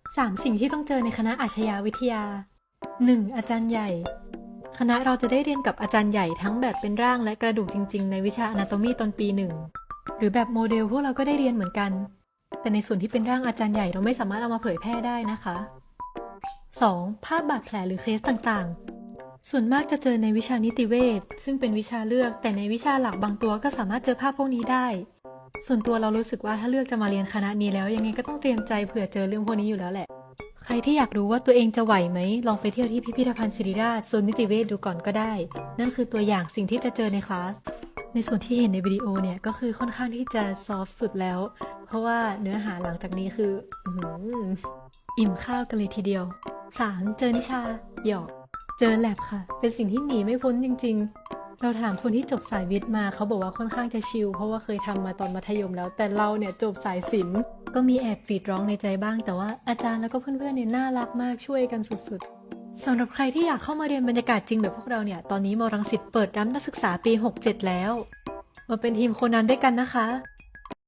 3 สิ่งที่ต้องเจอในคณะอาชญาวิทยา 1. อาจารย์ใหญ่ คณะเราจะได้เรียนกับอาจารย์ใหญ่ทั้งแบบเป็นร่างและกระดูกจริง ๆ ในวิชา Anatomy ตอนปีหนึ่งหรือแบบโมเดลพวกเราก็ได้เรียนเหมือนกัน แต่ในส่วนที่เป็นร่างอาจารย์ใหญ่เราไม่สามารถเอามาเผยแพร่ได้นะคะ 2. ภาพบาดแผลหรือเคสต่างๆ ส่วนมากจะเจอในวิชานิติเวชซึ่งเป็นวิชาเลือก แต่ในวิชาหลักบางตัวก็สามารถเจอภาพพวกนี้ได้ ส่วนตัวเรารู้สึกว่าถ้าเลือกจะมาเรียนคณะนี้แล้ว ยังไงก็ต้องเตรียมใจเผื่อเจอเรื่องพวกนี้อยู่แล้วแหละ ใครที่อยากรู้ว่าตัวเองจะไหวไหม ลองไปเที่ยวที่พิพิธภัณฑ์ศิริราชโซนนิติเวชดูก่อนก็ได้ นั่นคือตัวอย่างสิ่งที่จะเจอในคลาสในส่วนที่เห็นในวิดีโอเนี่ยก็คือค่อนข้างที่จะซอฟสุดแล้ว เพราะว่าเนื้อหาหลังจากนี้คืออิ่มข้าวกันเลยทีเดียว 3. เจอนิชา หยอก เจอแลบค่ะ เป็นสิ่งที่หนีไม่พ้นจริง ๆ เราถามคนที่จบสายวิทย์มาเขาบอกว่าค่อนข้างจะชิลเพราะว่าเคยทำมาตอนมัธยมแล้ว แต่เราเนี่ยจบสายศิลป์ก็มีแอบกรีดร้องในใจบ้าง แต่ว่าอาจารย์แล้วก็เพื่อนๆเนี่ยน่ารักมากช่วยกันสุดๆสำหรับใครที่อยากเข้ามาเรียนบรรยากาศจริงแบบพวกเราเนี่ยตอนนี้มรังสิตเปิดรับนักศึกษาปี 67 แล้ว มาเป็นทีมโคนันด้วยกันนะคะ